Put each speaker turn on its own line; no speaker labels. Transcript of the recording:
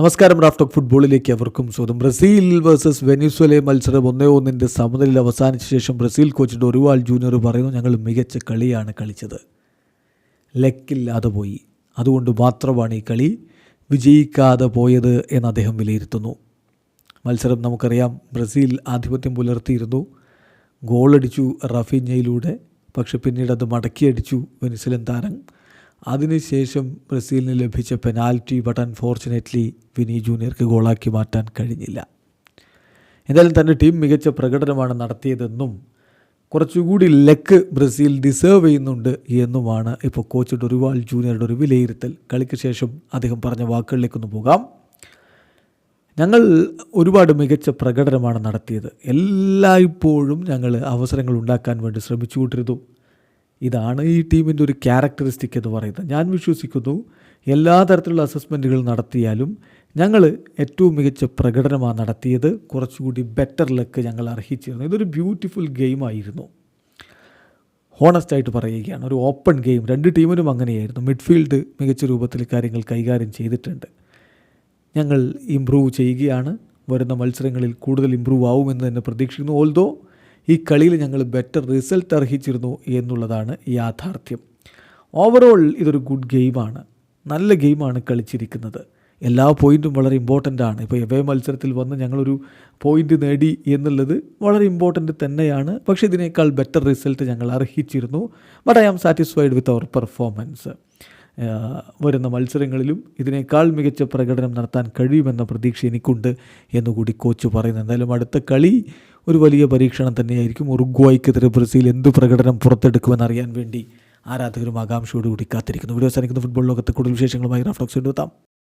നമസ്കാരം റാഫ്റ്റോക്ക് ഫുട്ബോളിലേക്ക് അവർക്കും സ്വന്തം ബ്രസീൽ വേഴ്സസ് വെനിസ്വലെ മത്സരം ഒന്നേ ഒന്നിന്റെ സമനിലയിൽ അവസാനിച്ച ശേഷം ബ്രസീൽ കോച്ച് ഡൊറിവാൾ ജൂനിയർ പറയുന്നു ഞങ്ങൾ മികച്ച കളിയാണ് കളിച്ചത്. ലെക്കില്ലാതെ പോയി. അതുകൊണ്ട് മാത്രമാണ് ഈ കളി വിജയിക്കാതെ പോയത് എന്ന് അദ്ദേഹം വിലയിരുത്തുന്നു. മത്സരം നമുക്കറിയാം ബ്രസീൽ ആധിപത്യം പുലർത്തിയിരുന്നു. ഗോളടിച്ചു റഫീഞ്ഞയിലൂടെ പക്ഷെ പിന്നീട് അത് മടക്കിയടിച്ചു വെനിസ്വലൻ താരം. അതിനുശേഷം ബ്രസീലിന് ലഭിച്ച പെനാൽറ്റി ബട്ട് അൺഫോർച്ചുനേറ്റ്ലി വിനി ജൂനിയർക്ക് ഗോളാക്കി മാറ്റാൻ കഴിഞ്ഞില്ല. എന്തായാലും തന്റെ ടീം മികച്ച പ്രകടനമാണ് നടത്തിയതെന്നും കുറച്ചുകൂടി ലക്ക് ബ്രസീൽ ഡിസേർവ് ചെയ്യുന്നുണ്ട് എന്നുമാണ് ഇപ്പോൾ കോച്ച് ഡൊറിവാൾ ജൂനിയറുടെ ഒരു വിലയിരുത്തൽ. കളിക്ക് ശേഷം അദ്ദേഹം പറഞ്ഞ വാക്കുകളിലേക്കൊന്ന് പോകാം. ഞങ്ങൾ ഒരുപാട് മികച്ച പ്രകടനമാണ് നടത്തിയത്. എല്ലായ്പ്പോഴും ഞങ്ങൾ അവസരങ്ങൾ ഉണ്ടാക്കാൻ വേണ്ടി ശ്രമിച്ചുകൊണ്ടിരുന്നു. ഇതാണ് ഈ ടീമിന്റെ ഒരു ക്യാരക്ടറിസ്റ്റിക് എന്ന് പറയുന്നത്. ഞാൻ വിശ്വസിക്കുന്നു എല്ലാ തരത്തിലുള്ള അസസ്മെന്റുകൾ നടത്തിയാലും ഞങ്ങൾ ഏറ്റവും മികച്ച പ്രകടനമാണ് നടത്തിയത്. കുറച്ചുകൂടി ബെറ്റർ ലക്ക് ഞങ്ങൾ അർഹിച്ചിരുന്നു. ഇതൊരു ബ്യൂട്ടിഫുൾ ഗെയിമായിരുന്നു ഹോണസ്റ്റായിട്ട് പറയുകയാണ് ഒരു ഓപ്പൺ ഗെയിം രണ്ട് ടീമിനും അങ്ങനെയായിരുന്നു. മിഡ്ഫീൽഡ് മികച്ച രൂപത്തിൽ കാര്യങ്ങൾ കൈകാര്യം ചെയ്തിട്ടുണ്ട്. ഞങ്ങൾ ഇമ്പ്രൂവ് ചെയ്യുകയാണ്. വരുന്ന മത്സരങ്ങളിൽ കൂടുതൽ ഇമ്പ്രൂവ് ആവുമെന്ന് തന്നെ പ്രതീക്ഷിക്കുന്നു. ഓൾദോ ഈ കളിയിൽ ഞങ്ങൾ ബെറ്റർ റിസൾട്ട് അർഹിച്ചിരുന്നു എന്നുള്ളതാണ് യാഥാർത്ഥ്യം. ഓവറോൾ ഇതൊരു ഗുഡ് ഗെയിമാണ് നല്ല ഗെയിമാണ് കളിച്ചിരിക്കുന്നത്. എല്ലാ പോയിന്റും വളരെ ഇമ്പോർട്ടന്റ് ആണ്. ഇപ്പോൾ എവേ മത്സരത്തിൽ വന്ന് ഞങ്ങളൊരു പോയിന്റ് നേടി എന്നുള്ളത് വളരെ ഇമ്പോർട്ടന്റ് തന്നെയാണ്. പക്ഷേ ഇതിനേക്കാൾ ബെറ്റർ റിസൾട്ട് ഞങ്ങൾ അർഹിച്ചിരുന്നു. But I am satisfied with our performance വരുന്ന മത്സരങ്ങളിലും ഇതിനേക്കാൾ മികച്ച പ്രകടനം നടത്താൻ കഴിയുമെന്ന പ്രതീക്ഷ എനിക്കുണ്ട് എന്നുകൂടി കോച്ച് പറയുന്നു. എന്തായാലും അടുത്ത കളി ഒരു വലിയ പരീക്ഷണം തന്നെയായിരിക്കും ഉറുഗ്വായ്ക്കെതിരെ ബ്രസീൽ എന്ത് പ്രകടനം പുറത്തെടുക്കുമെന്നറിയാൻ വേണ്ടി ആരാധകരും ആകാംക്ഷയോടുകൂടി കാത്തിരിക്കുന്നു. വീഡിയോ സാധിക്കുന്ന ഫുട്ബോൾ ലോകത്ത് കൂടുതൽ വിശേഷങ്ങളുമായി റഫ്ലോക്സ് എത്താം.